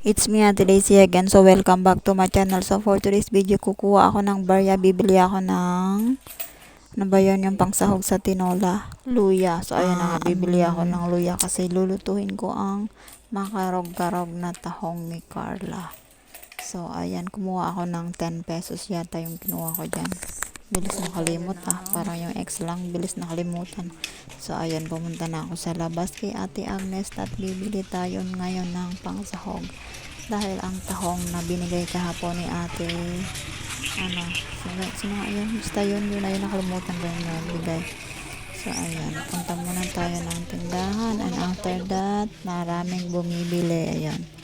It's me Ate Daisy again. So, welcome back to my channel. So, for today's video, kukuha ako ng barya. Bibili ako ng... Ano ba yun? Yung pangsahog sa tinola. Luya. So, ayun na nga. Bibili ako ng luya kasi lulutuin ko ang makarog-karog na tahong ni Carla. So, ayan. Kumuha ako ng 10 pesos yata yung kinuha ko dyan. Bilis nakalimot ah. Parang yung ex lang. Bilis nakalimutan. So, ayan. Pumunta na ako sa labas kay Ate Agnes at bibili tayo ngayon ng pangsahog. Dahil ang tahong na binigay kahapon ni Ate ano, sino, sino nga yun? Basta yun, yun yun, nakalimutan ko yun bigay. So, ayan, punta muna tayo ng tindahan. And after that, maraming bumibili. Ayan.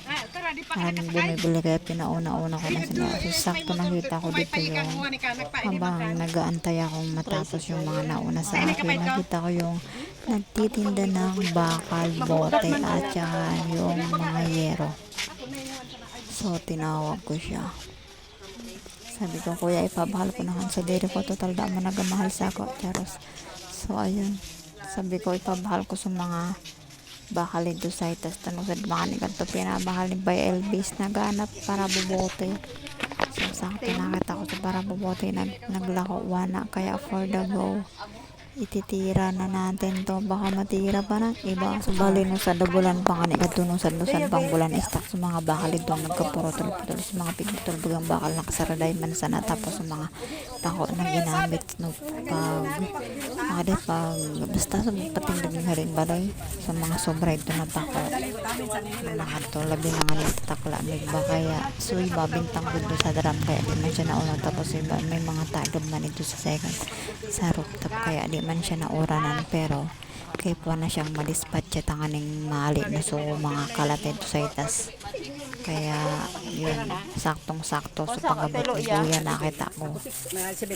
Maraming bumibili kaya pinauna-una ko na sila. So, sakto nakita ko dito yung habang nag-aantay akong matapos yung mga nauna sa akin. Nakita ko yung nagtitinda ng bakal, bote, at saka yung mga yero. So, tinawag ko siya. Sabi ko, kuya, ipabahal ko naman sa dere ko. Total, da mo nagamahal sa ako. Charos. So, ayun. Sabi ko, ipabahal ko sa mga bakal dito sa itas. Tanong sa mga ni kanto pinabahal ni by Elvis naganap para bubote. So, sakto nakita ko sa para bubote. Nag, naglako wana. Kaya for the go, ititira na natin to. Baka matira pa ng iba. So, bali no sa dabulan pa nga ni katunong sa lusan pang bulan istak sa mga bakal ito. Nagkapurotol-putol sa mga pigutol bagang bakal nakasaraday man sana. Tapos sa mga pako na ginamit no pag mga di pag basta sa patindag ng haring balay sa mga sobra ito na pako mga to labi na nga nagtatakla nagba kaya so iba bintang gundo sa drum kaya di man siya nauna tapos iba may mga tagab man ito sa second sa rooftop kaya di man siya nauranan pero kay po na siyang madispatch at tanganing mali na so mga kalat ito sa itas. Kaya yun saktong sakto so pagabot ni kuya nakita ko.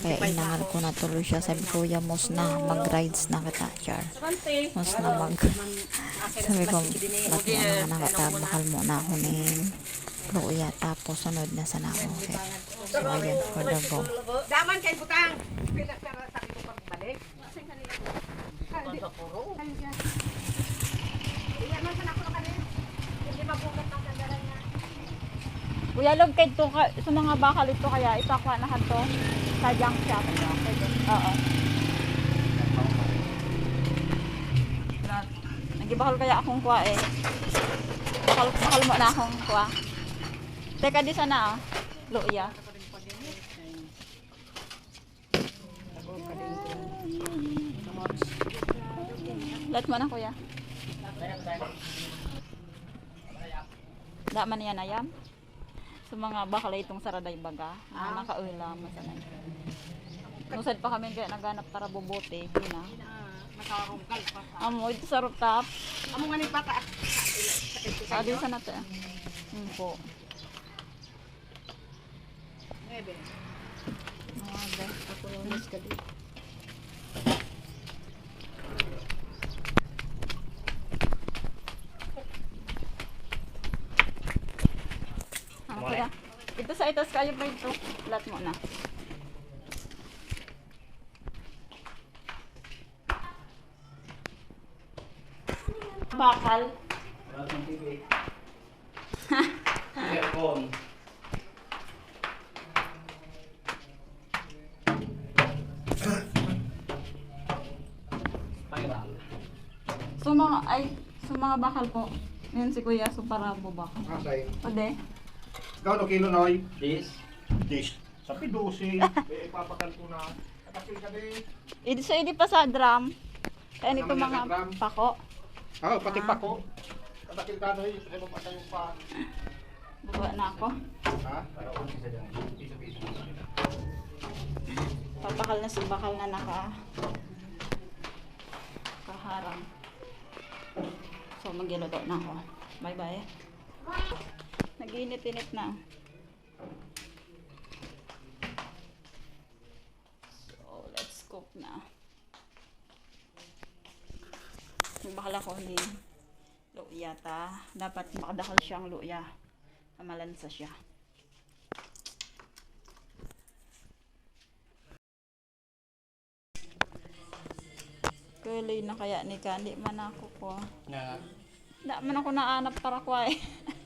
Kaya inangal ko na tuloy siya. Sabi kuya mos na mag rides na kita char. Mos na mag sabi ko mo na nakita? Bakal mo na ako ni kuya. Tapos sunod na sana ako. Okay. so ayun for the go. Daman kay butang. Pila sa sa ko pagbalik. Iyan man sana ko kanil. Hindi mabukat sandalan niya. Kuya log kay to ka, sa mga bakal ito kaya ipakwa na to sa junk shop. Oo. Nagibakal kaya akong kuha eh. Bakal, bakal mo na akong kuha. Teka di sana ah. Luya. Let mo na kuya. Da man yan ayam. Sa mga bakal itong saraday baga. Ah. Nakaulam. Masanay. Nusad pa kami kaya naganap para bubote. Di na. Makarungkal pa. Amo ito sa rooftop. Amo nga ni bata. Sabi sa nato. Hmm po. Mga guys, ako yung miss kaya? Ito sa itas kayo pa ito. Lahat mo na. Bakal. Earphone. Spiral. So mga, ay, so mga bakal po. Ngayon si Kuya, so para bubakal. Okay. Pwede? Gano kilo noy? This. Dish. Sa pidusi. eh, ipapakal ko na. Kapil ka din. Idi so idi pa sa drum. Kaya nito Naman mga yung drum. pako. Ah, pati pa ko. Kapil ka noy. Sa ibang patay yung pa. Baba na ako. Ha? Papakal na si bakal na naka kaharang. So magiluto na ako. Bye bye. Naginit-init na. So let's cook na. Yung bakal ako ni luya ta. Dapat makadakal siyang luya. Kamalansa siya. Kulay na kaya ni Kandi man ako ko. Na Da man ako naanap para ko eh.